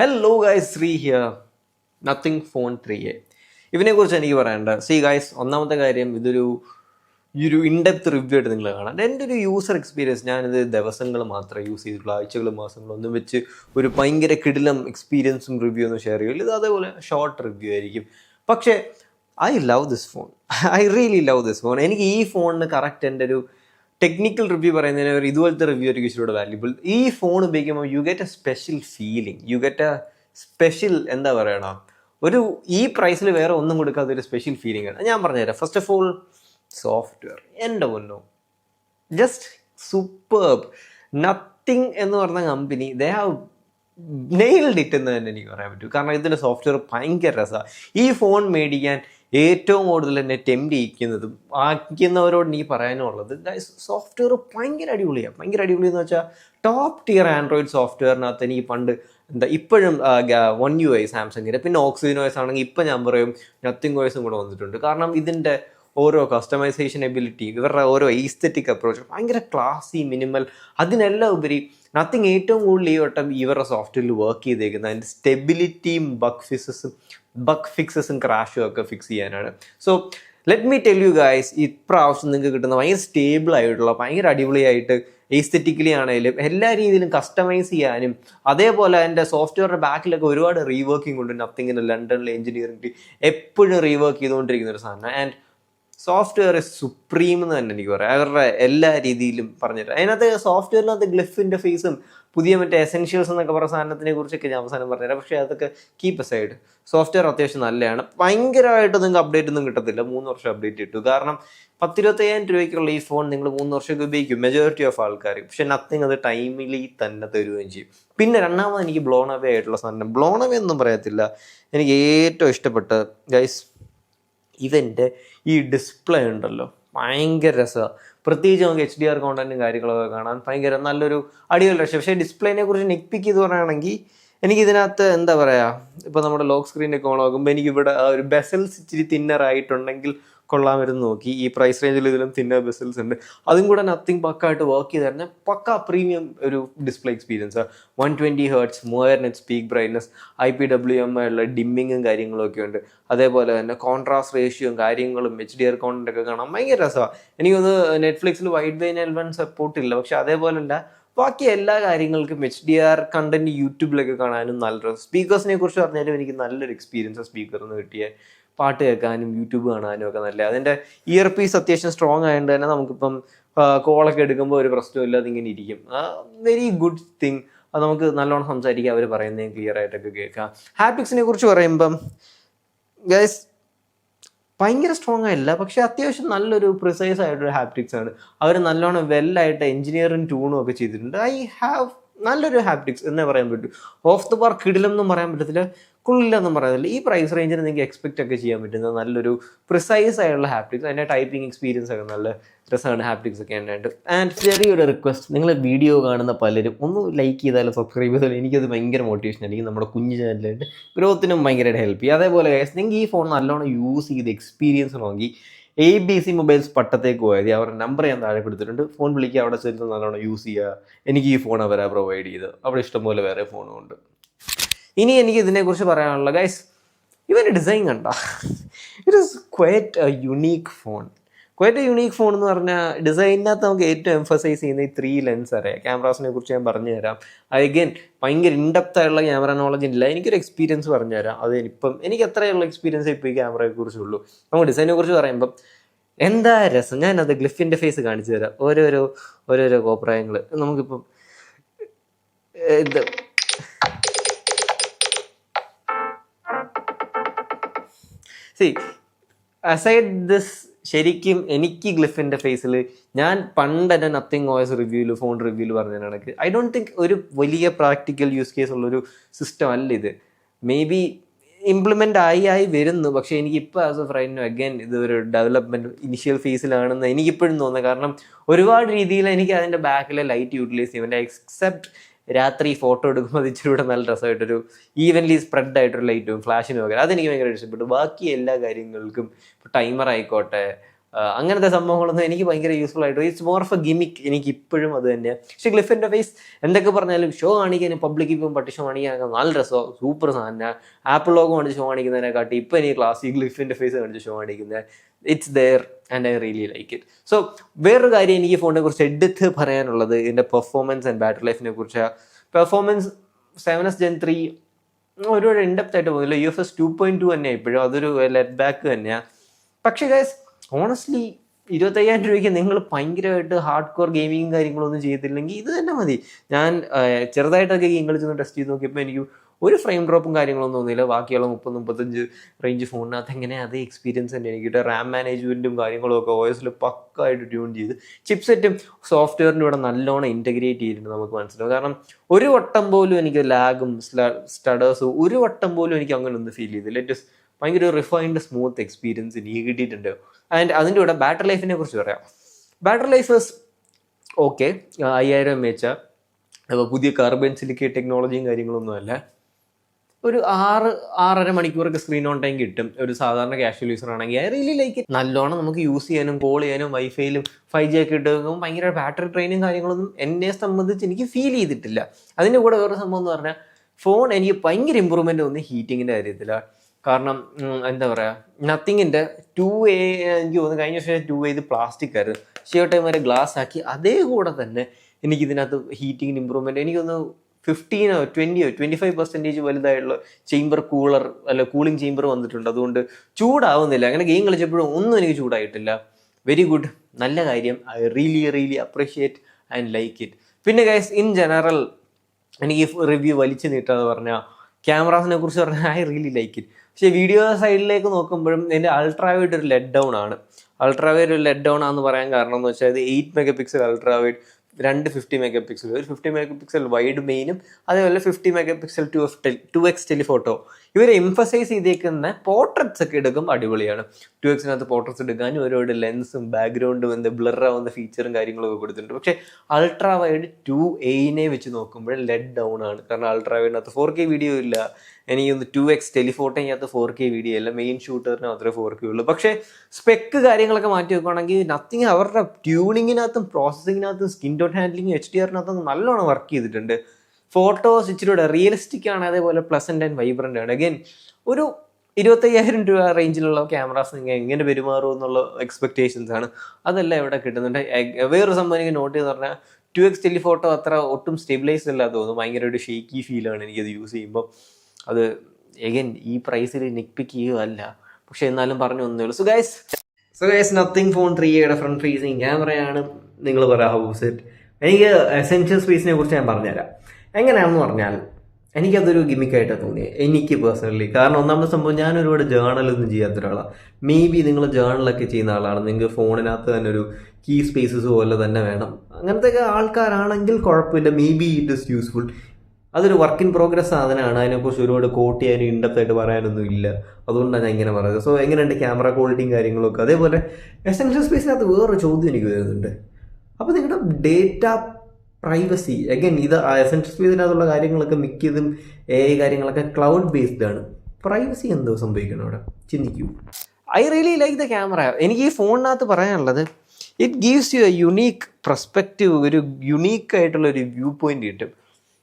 Hello guys Sree here Nothing phone three A ഇതിനെക്കുറിച്ച് എനിക്ക് പറയണ്ട സി ഗൈസ് ഒന്നാമത്തെ കാര്യം ഇതൊരു ഈ ഒരു ഇൻഡെപ്ത് റിവ്യൂ ആയിട്ട് നിങ്ങൾ കാണാം. എന്റെ ഒരു യൂസർ എക്സ്പീരിയൻസ് ഞാനിത് ദിവസങ്ങൾ മാത്രമേ യൂസ് ചെയ്തിട്ടുള്ളൂ ആഴ്ചകളും മാസങ്ങളും ഒന്നും വെച്ച് ഒരു ഭയങ്കര കിടിലം എക്സ്പീരിയൻസും റിവ്യൂ ഒന്നും ഷെയർ ചെയ്യില്ല. ഇത് അതേപോലെ ഷോർട്ട് റിവ്യൂ ആയിരിക്കും. പക്ഷേ I love this phone I really love this phone എനിക്ക് ഈ ഫോണിന് കറക്റ്റ് എന്റെ ഒരു ടെക്നിക്കൽ റിവ്യൂ പറയുന്നതിന് ഒരു ഇതുപോലത്തെ റിവ്യൂ ആയിരിക്കും ഇച്ചിലൂടെ വാല്യൂബിൾ ഈ ഫോൺ ഉപയോഗിക്കുമ്പോൾ you get a special feeling you get a special എന്താ പറയണ? ഒരു ഈ പ്രൈസിൽ വേറെ ഒന്നും കൊടുക്കാത്ത ഒരു സ്പെഷ്യൽ ഫീലിംഗ് ആണ്. ഞാൻ പറഞ്ഞുതരാം. ഫസ്റ്റ് ഓഫ് ഓൾ സോഫ്റ്റ്വെയർ എന്റെ പൊന്നോ. ജസ്റ്റ് സൂപ്പർബ് നത്തിങ് എന്ന് പറഞ്ഞ company they have nailed it എന്ന് തന്നെ എനിക്ക് പറയാൻ പറ്റും. കാരണം ഇതിന്റെ സോഫ്റ്റ്വെയർ ഭയങ്കര രസമാണ് ഈ ഫോൺ മേടിക്കാൻ ഏറ്റവും കൂടുതൽ എന്നെ ടെംപ്റ്റ് ചെയ്യിക്കുന്നതും ആക്കുന്നവരോട് എനിക്ക് പറയാനുള്ളത് സോഫ്റ്റ്വെയർ ഭയങ്കര അടിപൊളിയാണ് ഭയങ്കര അടിപൊളി എന്ന് വെച്ചാൽ ടോപ്പ് ടിയർ ആൻഡ്രോയിഡ് സോഫ്റ്റ്വെയറിനകത്ത് എനിക്ക് പണ്ട് എന്താ ഇപ്പോഴും വൺ യു ഐ സാംസങ്ങിന്റെ പിന്നെ ഓക്സിജൻ വോയ്സ് ആണെങ്കിൽ ഇപ്പം ഞാൻ പറയും നത്തിങ് വോയ്സും കൂടെ വന്നിട്ടുണ്ട്. കാരണം ഇതിന്റെ ഓരോ കസ്റ്റമൈസേഷൻ എബിലിറ്റി ഇവരുടെ ഓരോ ഈസ്തറ്റിക് അപ്രോച്ച് ഭയങ്കര ക്ലാസി മിനിമൽ അതിനെല്ലാം ഉപരി നത്തിങ് ഏറ്റവും കൂടുതൽ ഈ വട്ടം ഇവരുടെ സോഫ്റ്റ്വെയറിൽ വർക്ക് ചെയ്തേക്കുന്നത്. അതിന്റെ സ്റ്റെബിലിറ്റിയും ബഗ് ഫിക്സസും ബഗ് ഫിക്സസും ക്രാഷും ഒക്കെ ഫിക്സ് ചെയ്യാനാണ്. So let me tell you guys ഇപ്രാവശ്യം നിങ്ങൾക്ക് കിട്ടുന്ന ഭയങ്കര സ്റ്റേബിൾ ആയിട്ടുള്ള ഭയങ്കര അടിപൊളിയായിട്ട് എസ്തെറ്റിക്കലി ആണെങ്കിലും എല്ലാ രീതിയിലും കസ്റ്റമൈസ് ചെയ്യാനും അതേപോലെ എന്റെ സോഫ്റ്റ്വെയറിന്റെ ബാക്കിലൊക്കെ ഒരുപാട് റീവർക്കിംഗ് ഉണ്ട് നത്തിങ്ങിന് ലണ്ടനിലെ എഞ്ചിനീയറിംഗ് എപ്പോഴും റീവർക്ക് ചെയ്തുകൊണ്ടിരിക്കുന്ന ഒരു സാധനം ആൻഡ് സോഫ്റ്റ്വെയർ സുപ്രീം എന്ന് തന്നെ എനിക്ക് പറയാം. അവരുടെ എല്ലാ രീതിയിലും പറഞ്ഞിട്ട്. അതിനകത്ത് സോഫ്റ്റ്വെയറിനകത്ത് ഗ്ലിഫിന്റെ ഫീസും പുതിയ മറ്റേ എസെൻഷ്യൽസ് എന്നൊക്കെ പറഞ്ഞ സാധനത്തിനെ കുറിച്ചൊക്കെ ഞാൻ അവസാനം പറഞ്ഞുതരാം. പക്ഷേ അതൊക്കെ കീപ്പ് സൈഡ് സോഫ്റ്റ്വെയർ അത്യാവശ്യം നല്ലതാണ് ഭയങ്കരമായിട്ട് നിങ്ങൾക്ക് അപ്ഡേറ്റ് ഒന്നും കിട്ടത്തില്ല. മൂന്ന് വർഷം അപ്ഡേറ്റ് കിട്ടും കാരണം പത്തിരുപത്തയ്യായിരം രൂപയ്ക്കുള്ള ഈ ഫോൺ നിങ്ങൾ മൂന്ന് വർഷമൊക്കെ ഉപയോഗിക്കും. മെജോറിറ്റി ഓഫ് ആൾക്കാർ പക്ഷെ നത്തിങ് അത് ടൈമിലി തന്നെ തരുകയും ചെയ്യും. പിന്നെ രണ്ടാമത് എനിക്ക് ബ്ലോൺ അവേ ആയിട്ടുള്ള സാധനം. ബ്ലോൺ ഒന്നും പറയത്തില്ല. എനിക്ക് ഏറ്റവും ഇഷ്ടപ്പെട്ട ഗൈസ് ഇവന്റെ ഈ ഡിസ്പ്ലേ ഉണ്ടല്ലോ. ഭയങ്കര രസമാണ് പ്രത്യേകിച്ച് നമുക്ക് എച്ച് ഡി ആർ കോണ്ടന്റും കാര്യങ്ങളൊക്കെ കാണാൻ ഭയങ്കര നല്ലൊരു അടിപൊളി രക്ഷ പക്ഷേ ഡിസ്പ്ലേനെ കുറിച്ച് നെക്പിക്ക് എന്ന് പറയുകയാണെങ്കിൽ എനിക്ക് ഇതിനകത്ത് എന്താ പറയുക ഇപ്പോൾ നമ്മുടെ ലോക്ക് സ്ക്രീനൊക്കെ ഓൺ ആകുമ്പോൾ എനിക്കിവിടെ ആ ഒരു ബെസൽസ് ഇച്ചിരി തിന്നർ കൊള്ളാമെന്ന് നോക്കി. ഈ പ്രൈസ് റേഞ്ചിൽ ഇതിലും തിന്ന ബെസൽസ് ഉണ്ട്. അതും കൂടെ നത്തിങ് പക്ക ആയിട്ട് വർക്ക് ചെയ്ത് തരുന്ന പക്ക പ്രീമിയം ഒരു display experience one twenty hertz മൂവായിരം nits peak brightness I P W M ഉള്ള ഡിമ്മിങ്ങും കാര്യങ്ങളും ഒക്കെ ഉണ്ട്. അതേപോലെ തന്നെ കോൺട്രാസ്റ്റ് റേഷ്യോയും കാര്യങ്ങളും എച്ച് ഡി ആർ കോണ്ടൊക്കെ കാണാൻ ഭയങ്കര രസമാണ് എനിക്കൊന്ന് നെറ്റ്ഫ്ലിക്സിൽ വൈഡ് വൈൻ എൽവൻ സപ്പോർട്ട് ഇല്ല. പക്ഷെ അതേപോലെയല്ല ബാക്കി എല്ലാ കാര്യങ്ങൾക്കും എച്ച് ഡി ആർ കണ്ടന്റ് യൂട്യൂബിലൊക്കെ കാണാനും നല്ല സ്പീക്കേഴ്സിനെ കുറിച്ച് പറഞ്ഞാലും എനിക്ക് നല്ലൊരു എക്സ്പീരിയൻസ് സ്പീക്കറിൽ നിന്ന് കിട്ടിയ. പാട്ട് കേൾക്കാനും യൂട്യൂബ് കാണാനും ഒക്കെ നല്ല. അതിന്റെ ഇയർ പീസ് അത്യാവശ്യം സ്ട്രോങ് ആയതുകൊണ്ട് തന്നെ നമുക്കിപ്പം കോളൊക്കെ എടുക്കുമ്പോൾ ഒരു പ്രശ്നമില്ല അതിങ്ങനെ ഇരിക്കും. വെരി ഗുഡ് തിങ് അത് നമുക്ക് നല്ലോണം സംസാരിക്കാം അവർ പറയുന്നതും ക്ലിയർ ആയിട്ടൊക്കെ കേൾക്കാം. ഹാപ്പിക്സിനെ കുറിച്ച് പറയുമ്പം ഗൈസ് ഭയങ്കര സ്ട്രോങ് ആയില്ല പക്ഷെ അത്യാവശ്യം നല്ലൊരു പ്രിസൈസ് ആയിട്ടൊരു ഹാപ്റ്റിക്സ് ആണ്. അവർ നല്ലോണം വെല്ലായിട്ട് എഞ്ചിനീയറിംഗ് ടൂണും ഒക്കെ ചെയ്തിട്ടുണ്ട്. ഐ ഹാവ് നല്ലൊരു ഹാപ്റ്റിക്സ് എന്നേ പറയാൻ പറ്റൂ. ഓഫ് ദ പാർക്ക് കിടിലെന്നും പറയാൻ പറ്റത്തില്ല കുള്ളില്ലെന്നും പറയാനില്ല ഈ പ്രൈസ് റേഞ്ചിന് നിങ്ങൾക്ക് എക്സ്പെക്റ്റ് ഒക്കെ ചെയ്യാൻ പറ്റുന്ന നല്ലൊരു പ്രിസൈസ് ആയിട്ടുള്ള ഹാപ്റ്റിക്സ് അതിന്റെ ടൈപ്പിംഗ് എക്സ്പീരിയൻസ് ഒക്കെ നല്ല രസമാണ് ഹാപ്റ്റിക്സ് ഒക്കെ ഉണ്ടായിട്ട് ആൻഡ് ചെറിയൊരു റിക്വസ്റ്റ് നിങ്ങൾ വീഡിയോ കാണുന്ന പലരും ഒന്ന് ലൈക്ക് ചെയ്താലും സബ്സ്ക്രൈബ് ചെയ്താലും എനിക്കത് ഭയങ്കര മോട്ടിവേഷൻ ആയിരിക്കും. നമ്മുടെ കുഞ്ഞു ചാനലിന്റെ ഗ്രോത്തിനും ഭയങ്കരമായിട്ട് ഹെൽപ്പ് ചെയ്യും. അതേപോലെ നിങ്ങൾക്ക് ഈ ഫോൺ നല്ലോണം യൂസ് ചെയ്ത് എക്സ്പീരിയൻസ് നോക്കി എ ബി സി മൊബൈൽസ് പട്ടത്തേക്ക് പോയത്. അവരുടെ നമ്പർ ഞാൻ താഴെ കൊടുത്തിട്ടുണ്ട്. ഫോൺ വിളിക്കുക അവിടെ ചെന്ന് നല്ലോണം യൂസ് ചെയ്യുക. എനിക്ക് ഈ ഫോൺ അവരാ പ്രൊവൈഡ് ചെയ്ത് അവിടെ ഇഷ്ടംപോലെ വേറെ ഫോണും ഉണ്ട്. ഇനി എനിക്ക് ഇതിനെക്കുറിച്ച് പറയാനുള്ള ഗൈസ് ഇവന്റെ ഡിസൈൻ കണ്ട. It is quite a unique phone quite unique phone എന്ന് പറഞ്ഞാൽ ഡിസൈനിനകത്ത് നമുക്ക് ഏറ്റവും എംഫസൈസ് ചെയ്യുന്ന ഈ ത്രീ ലെൻസ് അറിയാം. ക്യാമറാസിനെ കുറിച്ച് ഞാൻ പറഞ്ഞു തരാം അഗൈൻ ഭയങ്കര ഇൻഡെപ്ത് ആയിട്ടുള്ള ക്യാമറ നോളജ് ഇല്ല. എനിക്കൊരു എക്സ്പീരിയൻസ് പറഞ്ഞു തരാം അത് ഇപ്പം എനിക്ക് എത്രയുള്ള എക്സ്പീരിയൻസ് ഇപ്പോൾ ഈ ക്യാമറയെ കുറിച്ചുള്ളൂ നമുക്ക് ഡിസൈനെ കുറിച്ച് പറയുമ്പം എന്താ രസം? ഞാൻ ഞാനത് ഗ്ലിഫിന്റെ ഫേസ് കാണിച്ചു തരാം. ഓരോരോ ഓരോരോ കോപ്രായങ്ങൾ നമുക്കിപ്പം എന്താ സി അസൈഡ് ദിസ് ശരിക്കും എനിക്ക് ഗ്ലിഫിന്റെ ഫേസിൽ ഞാൻ പണ്ട് എന്റെ നത്തിങ് ഓയസ് റിവ്യൂവിൽ ഫോൺ റിവ്യൂവിൽ പറഞ്ഞ കണക്ക്. ഐ ഡോണ്ട് തിങ്ക് ഒരു വലിയ പ്രാക്ടിക്കൽ യൂസ് കേസ് ഉള്ളൊരു സിസ്റ്റം അല്ല ഇത്. മേ ബി ഇംപ്ലിമെന്റ് ആയി ആയി വരുന്നു. പക്ഷേ എനിക്കിപ്പോൾ ആസ് എ ഫ്രൈൻഡ് അഗൈൻ ഇത് ഒരു ഡെവലപ്മെന്റ് ഇനിഷ്യൽ ഫേസിലാണെന്ന് എനിക്കിപ്പോഴും തോന്നുന്നത് കാരണം ഒരുപാട് രീതിയിൽ എനിക്ക് അതിന്റെ ബാക്കിലെ ലൈറ്റ് യൂട്ടിലൈസ് ചെയ്യും എക്സെപ്റ്റ് രാത്രി ഫോട്ടോ എടുക്കുമ്പോൾ അത് ഇച്ചിരി കൂടെ നല്ല രസമായിട്ടൊരു ഈവൻലി സ്പ്രെഡ് ആയിട്ടൊരു ലൈറ്റും ഫ്ലാഷിനും ഒക്കെ അതെനിക്ക് ഭയങ്കര ഇഷ്ടപ്പെട്ടു. ബാക്കി എല്ലാ കാര്യങ്ങൾക്കും ഇപ്പോൾ ടൈമർ ആയിക്കോട്ടെ അങ്ങനത്തെ സംഭവങ്ങളൊന്നും എനിക്ക് ഭയങ്കര യൂസ്ഫുൾ ആയിട്ട് it's more of a gimmick എനിക്ക് ഇപ്പോഴും അത് തന്നെയാണ് പക്ഷേ ഗ്ലിഫിന്റെ ഫേസ് എന്തൊക്കെ പറഞ്ഞാലും ഷോ കാണിക്കാനും പബ്ലിക് ഇപ്പം പട്ടി ഷോ കാണിക്കാനൊക്കെ നല്ല രസമാണ് സൂപ്പർ സാധനം. ആപ്പിൾ ലോഗോ കാണിച്ച് ഷോ കാണിക്കുന്നതിനെക്കാട്ടി ഇപ്പം എനിക്ക് ക്ലാസിക് ഗ്ലിഫിന്റെ ഫേസ് കാണിച്ച് ഷോ കാണിക്കുന്നത് it's there and I really like it so വേറൊരു കാര്യം എനിക്ക് ഫോണിനെ കുറിച്ച് എടുത്ത് പറയാനുള്ളത് ഇതിന്റെ പെർഫോമൻസ് ആൻഡ് ബാറ്ററി ലൈഫിനെ കുറിച്ച്. Performance seven S gen three ഒരുപാട് ഇൻഡെപ്റ്റ് ആയിട്ട് പോകുന്നില്ല U F S two point two തന്നെയാണ് ഇപ്പോഴും. അതൊരു ലെറ്റ് ബാക്ക് തന്നെയാണ് പക്ഷേ ഗൈസ് ഓണസ്റ്റ്ലി ഇരുപത്തയ്യായിരം രൂപയ്ക്ക് നിങ്ങൾ ഭയങ്കരമായിട്ട് ഹാർഡ് കോർ ഗെയിമിങ് കാര്യങ്ങളൊന്നും ചെയ്തില്ലെങ്കിൽ ഇത് തന്നെ മതി. ഞാൻ ചെറുതായിട്ടൊക്കെ ഗെയിം കളിച്ചൊന്ന് ടെസ്റ്റ് ചെയ്ത് നോക്കിയപ്പോൾ എനിക്ക് ഒരു ഫ്രെയിം ഡ്രോപ്പും കാര്യങ്ങളൊന്നും തോന്നിയില്ല. ബാക്കിയുള്ള മുപ്പത് മുപ്പത്തഞ്ച് റേഞ്ച് ഫോണിനകത്ത് എങ്ങനെ അതേ എക്സ്പീരിയൻസ് തന്നെ എനിക്ക് കിട്ടുക റാം മാനേജ്മെന്റും കാര്യങ്ങളും ഒക്കെ ഒ എസിൽ പക്കായിട്ട് ട്യൂൺ ചെയ്ത് ചിപ്സെറ്റും സോഫ്റ്റ്വെയറിന്റെ ഇവിടെ നല്ലോണം ഇന്റഗ്രേറ്റ് ചെയ്തിട്ടുണ്ട് നമുക്ക് മനസ്സിലാവും. കാരണം ഒരു വട്ടം പോലും എനിക്ക് ലാഗും സ്റ്റഡേഴ്സും ഒരു വട്ടം പോലും എനിക്ക് അങ്ങനെ ഒന്നും ഫീൽ ചെയ്തില്ല. ഇറ്റ് ഇസ് ഭയങ്കര റിഫൈൻഡ് സ്മൂത്ത് എക്സ്പീരിയൻസ് എനിക്ക് കിട്ടിയിട്ടുണ്ട്. ആൻഡ് അതിന്റെ കൂടെ ബാറ്ററി ലൈഫിനെ കുറിച്ച് പറയാം. ബാറ്ററി ലൈഫ് ഓക്കെ അയ്യായിരം എം എച്ച് അപ്പോൾ പുതിയ കാർബൺ സിലിക്കേറ്റ് ടെക്നോളജിയും കാര്യങ്ങളൊന്നുമല്ല ഒരു ആറ് ആറര മണിക്കൂറൊക്കെ സ്ക്രീൻ ഓൺ ടൈം കിട്ടും. ഒരു സാധാരണ കാഷ്വൽ യൂസർ ആണെങ്കിൽ. ഐ റിയലി ലൈക്ക് നല്ലോണം നമുക്ക് യൂസ് ചെയ്യാനും കോൾ ചെയ്യാനും വൈഫൈയിലും ഫൈവ് ജി ഒക്കെ ഇട്ടുമ്പോൾ ഭയങ്കര ബാറ്ററി ട്രെയിനും കാര്യങ്ങളൊന്നും എന്നെ സംബന്ധിച്ച് എനിക്ക് ഫീൽ ചെയ്തിട്ടില്ല. അതിന്റെ കൂടെ വേറെ സംഭവം എന്ന് പറഞ്ഞാൽ ഫോൺ എനിക്ക് ഭയങ്കര ഇമ്പ്രൂവ്മെന്റ് തോന്നി ഹീറ്റിങ്ങിന്റെ കാര്യത്തിലാണ് കാരണം എന്താ പറയുക നത്തിങ്ങിന്റെ ടു എ എനിക്ക് തോന്നുന്നു കഴിഞ്ഞ വർഷം ടു ഇത് പ്ലാസ്റ്റിക് ആയിരുന്നു. ഷിയോ ടൈം വരെ ഗ്ലാസ് ആക്കി അതേ കൂടെ തന്നെ എനിക്ക് ഇതിനകത്ത് ഹീറ്റിങ്ങിന് ഇമ്പ്രൂവ്മെന്റ് എനിക്കൊന്ന് ഫിഫ്റ്റീനോ ട്വന്റിയോ ട്വന്റി ഫൈവ് പെർസെന്റേജ് വലുതായിട്ടുള്ള ചേംബർ കൂളർ അല്ല കൂളിംഗ് ചേംബർ വന്നിട്ടുണ്ട്. അതുകൊണ്ട് ചൂടാവുന്നില്ല. അങ്ങനെ ഗെയിം കളിച്ചപ്പോഴും ഒന്നും എനിക്ക് ചൂടായിട്ടില്ല. വെരി ഗുഡ് നല്ല കാര്യം. I really really appreciate and like it പിന്നെ ഗൈസ് ഇൻ ജനറൽ എനിക്ക് റിവ്യൂ വലിച്ചു നീട്ടാതെ പറഞ്ഞാൽ ക്യാമറാസിനെ കുറിച്ച് പറഞ്ഞാൽ ഐ റിയലി ലൈക്ക് ഇറ്റ് പക്ഷേ വീഡിയോ സൈഡിലേക്ക് നോക്കുമ്പോഴും എന്റെ അൾട്രാവൈഡ് ഒരു ലെറ്റ് ഡൗൺ ആണ്. അൾട്രാവൈഡ് ഒരു ലെറ്റ് ഡൗൺ ആണെന്ന് പറയാൻ കാരണം എന്ന് വെച്ചാൽ ഇത് എയ്റ്റ് മെഗാ പിക്സൽ അൾട്രാവൈഡ് രണ്ട് ഫിഫ്റ്റി മെഗാ പിക്സൽ ഒരു ഫിഫ്റ്റി മെഗാ പിക്സൽ വൈഡ് മെയിനും അതേപോലെ fifty megapixel two F two X telephoto. ഇവർ എംഫസൈസ് ചെയ്തേക്കുന്ന പോർട്രേറ്റ്സ് ഒക്കെ എടുക്കും അടിപൊളിയാണ്. ടു എക്സിനകത്ത് പോർട്രേറ്റ്സ് എടുക്കാനും ഒരുപാട് ലെൻസും ബാക്ക്ഗ്രൗണ്ടും എന്ത് ബ്ലർ ആവുന്ന ഫീച്ചറും കാര്യങ്ങളൊക്കെ കൊടുത്തിട്ടുണ്ട്. പക്ഷേ അൾട്രാ വൈഡ് ടു എയിനെ വെച്ച് നോക്കുമ്പോൾ ലെഡ് ഡൗൺ ആണ്. കാരണം അൾട്രാ വൈഡിനകത്ത് ഫോർ കെ വീഡിയോ ഇല്ല. എനിക്കൊന്ന് ടു എക്സ് ടെലിഫോട്ടോയ്ക്കകത്ത് ഫോർ കെ വീഡിയോ അല്ല മെയിൻ ഷൂട്ടറിന് മാത്രമേ ഫോർ കെ ഉള്ളൂ. പക്ഷേ സ്പെക്ക് കാര്യങ്ങളൊക്കെ മാറ്റി വെക്കുകയാണെങ്കിൽ നത്തിങ് അവരുടെ ട്യൂണിങ്ങിനകത്തും പ്രോസസ്സിങ്ങിനകത്തും skin dot handling H D ആറിനകത്തും നല്ലോണം വർക്ക് ചെയ്തിട്ടുണ്ട്. ഫോട്ടോസ് ഇച്ചിരിയുടെ റിയലിസ്റ്റിക് ആണ്. അതേപോലെ പ്ലസന്റ് ആൻഡ് വൈബ്രന്റ് ആണ്. അഗൈൻ ഒരു ഇരുപത്തയ്യായിരം രൂപ റേഞ്ചിലുള്ള ക്യാമറാസ് നിങ്ങൾ എങ്ങനെ പെരുമാറും എന്നുള്ള എക്സ്പെക്റ്റേഷൻസ് ആണ്. അതെല്ലാം ഇവിടെ കിട്ടുന്നുണ്ട്. വേറൊരു സംഭവം എനിക്ക് നോട്ട് ചെയ്ത് പറഞ്ഞാൽ ടു എക്സ് ടെലിഫോട്ടോ അത്ര ഒട്ടും സ്റ്റെബിലൈസ്ഡ് അല്ല തോന്നുന്നു. ഭയങ്കര ഒരു ഷേക്കി ഫീലാണ് എനിക്കത് യൂസ് ചെയ്യുമ്പോൾ അത് എഗൈൻ ഈ പ്രൈസിൽ നിക്പിക്ക് ചെയ്യുകയല്ല പക്ഷെ എന്നാലും പറഞ്ഞു ഒന്നേ so guys so guys Nothing phone three യുടെ ഫ്രണ്ട് ഫേസിങ് ക്യാമറയാണ് നിങ്ങൾ പറയാം ഹൗസ് എനിക്ക് എസെൻഷ്യൽ സ്പേസിനെ കുറിച്ച് ഞാൻ പറഞ്ഞുതരാം. എങ്ങനെയാണെന്ന് പറഞ്ഞാൽ എനിക്കതൊരു ഗിമിക്കായിട്ട് തോന്നി എനിക്ക് പേഴ്സണലി. കാരണം ഒന്നാമത്തെ സംഭവം ഞാൻ ഒരുപാട് ജേണലൊന്നും ചെയ്യാത്ത ഒരാളാണ് മേ ബി നിങ്ങൾ ജേണലൊക്കെ ചെയ്യുന്ന ആളാണ്. നിങ്ങൾക്ക് ഫോണിനകത്ത് തന്നെ ഒരു കീ സ്പേസസ് പോലെ തന്നെ വേണം. അങ്ങനത്തെ ആൾക്കാരാണെങ്കിൽ കുഴപ്പമില്ല. May be it is useful അതൊരു വർക്ക് ഇൻ പ്രോഗ്രസ് സാധനമാണ്. അതിനെക്കുറിച്ച് ഒരുപാട് കോട്ട് ചെയ്യാനും ഇൻഡെപ്ത് ആയിട്ട് പറയാനൊന്നും ഇല്ല. അതുകൊണ്ടാണ് ഞാൻ ഇങ്ങനെ പറയുന്നത് സോ എങ്ങനെയുണ്ട് ക്യാമറ ക്വാളിറ്റിയും കാര്യങ്ങളൊക്കെ? അതേപോലെ എസെൻഷ്യൽ സ്പേസിനകത്ത് വേറൊരു ചോദ്യം എനിക്ക് വരുന്നുണ്ട്. അപ്പോൾ നിങ്ങളുടെ ഡേറ്റ പ്രൈവസി അഗൈൻ ഇത് എസെൻഷ്യൽ ഇതിനകത്തുള്ള കാര്യങ്ങളൊക്കെ മിക്കതും എ ഐ കാര്യങ്ങളൊക്കെ ക്ലൗഡ് ബേസ്ഡ് ആണ്. പ്രൈവസി എന്തോ സംഭവിക്കണം അവിടെ? ചിന്തിക്കൂ. I really like the camera എനിക്ക് ഈ ഫോണിനകത്ത് പറയാനുള്ളത് it gives you a unique perspective ഒരു യുണീക്ക് ആയിട്ടുള്ള ഒരു വ്യൂ പോയിന്റ് കിട്ടും.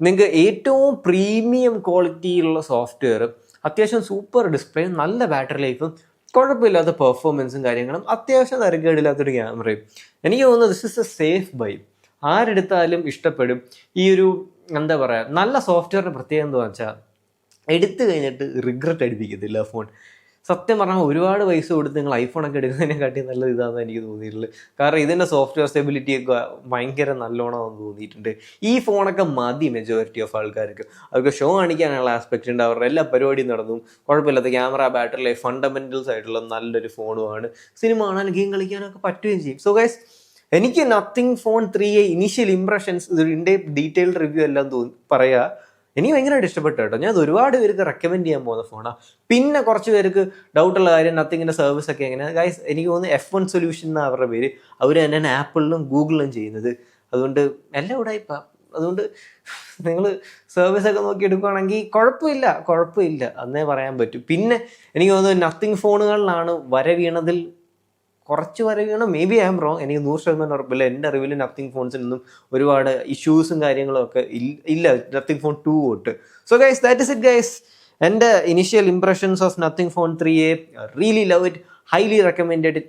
നിങ്ങൾക്ക് ഏറ്റവും പ്രീമിയം ക്വാളിറ്റിയിലുള്ള സോഫ്റ്റ്വെയർ അത്യാവശ്യം സൂപ്പർ ഡിസ്പ്ലേ നല്ല ബാറ്ററി ലൈഫും കുഴപ്പമില്ലാത്ത പെർഫോമൻസും കാര്യങ്ങളും അത്യാവശ്യം തരക്കേടില്ലാത്തൊരു ക്യാമറയും എനിക്ക് തോന്നുന്നത് this is a safe buy ആരെടുത്താലും ഇഷ്ടപ്പെടും. ഈ ഒരു എന്താ പറയുക നല്ല സോഫ്റ്റ്വെയറിന്റെ പ്രത്യേകത എന്താ വെച്ചാൽ എടുത്തു കഴിഞ്ഞിട്ട് റിഗ്രറ്റ് അടിപ്പിക്കത്തില്ല ഫോൺ സത്യം പറഞ്ഞാൽ ഒരുപാട് പൈസ കൊടുത്ത് നിങ്ങൾ ഐഫോണൊക്കെ എടുക്കുന്നതിനെക്കാട്ടി നല്ല ഇതാണെന്ന് എനിക്ക് തോന്നിയിട്ടുള്ളത്. കാരണം ഇതിന്റെ സോഫ്റ്റ്വെയർ സ്റ്റെബിലിറ്റി ഒക്കെ ഭയങ്കര നല്ലോണമെന്ന് തോന്നിയിട്ടുണ്ട്. ഈ ഫോണൊക്കെ മതി മെജോറിറ്റി ഓഫ് ആൾക്കാർക്ക്. അവർക്ക് ഷോ കാണിക്കാനുള്ള ആസ്പെക്റ്റ് ഉണ്ട്. അവരുടെ എല്ലാ പരിപാടിയും നടന്നു. കുഴപ്പമില്ലാത്ത ക്യാമറ ബാറ്ററി ലൈഫ് ഫണ്ടമെന്റൽസ് ആയിട്ടുള്ള നല്ലൊരു ഫോണുമാണ് സിനിമ കാണാൻ ഗെയിം കളിക്കാനൊക്കെ പറ്റുകയും ചെയ്യും. സോ ഗൈസ് എനിക്ക് Nothing phone three A initial impressions ഇതിന്റെ ഡീറ്റെയിൽഡ് റിവ്യൂ എല്ലാം തോന്നി പറയുക എനിക്ക് ഭയങ്കരമായിട്ട് ഇഷ്ടപ്പെട്ടു കേട്ടോ. ഞാൻ ഒരുപാട് പേർക്ക് റെക്കമെൻഡ് ചെയ്യാൻ പോകുന്ന ഫോണാണ് പിന്നെ കുറച്ച് പേർക്ക് ഡൗട്ടുള്ള കാര്യം നത്തിങ്ങിന്റെ സർവീസ് ഒക്കെ എങ്ങനെ. ഗൈസ് എനിക്ക് തോന്നുന്നു എഫ് വൺ സൊല്യൂഷൻ എന്ന് അവരുടെ പേര്. അവർ തന്നെയാണ് ആപ്പിളിലും ഗൂഗിളിലും ചെയ്യുന്നത്. അതുകൊണ്ട് എല്ലാം ഇവിടെ ഇപ്പം അതുകൊണ്ട് നിങ്ങൾ സർവീസ് ഒക്കെ നോക്കി എടുക്കുകയാണെങ്കിൽ കുഴപ്പമില്ല കുഴപ്പമില്ല. എന്നേ പറയാൻ പറ്റും. പിന്നെ എനിക്ക് തോന്നുന്നു നത്തിങ് ഫോണുകളിലാണ് വര വീണതിൽ കുറച്ച് പറയുകയാണ് maybe I am wrong എനിക്ക് നൂറ് ശതമാനം ഉറപ്പില്ല. എന്റെ അറിവിൽ നത്തിങ് ഫോൺസിനൊന്നും ഒരുപാട് ഇഷ്യൂസും കാര്യങ്ങളും ഒക്കെ ഇല്ല. നത്തിങ് ഫോൺ ടു തൊട്ട്. So guys that is it guys എന്റെ initial impressions of Nothing phone three A really love it highly recommended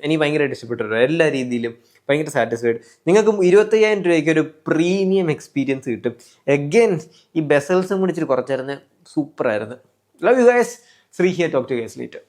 എനിക്ക് ഭയങ്കരമായിട്ട് ഇഷ്ടപ്പെട്ടു. എല്ലാ രീതിയിലും ഭയങ്കര സാറ്റിസ്ഫൈഡ് നിങ്ങൾക്ക് ഇരുപത്തയ്യായിരം രൂപയ്ക്ക് ഒരു പ്രീമിയം എക്സ്പീരിയൻസ് കിട്ടും. എഗെയിൻ ഈ ബെസൽസും കൂടി കുറച്ചായിരുന്നു. സൂപ്പറായിരുന്നു love you guys Sree here talk to guys later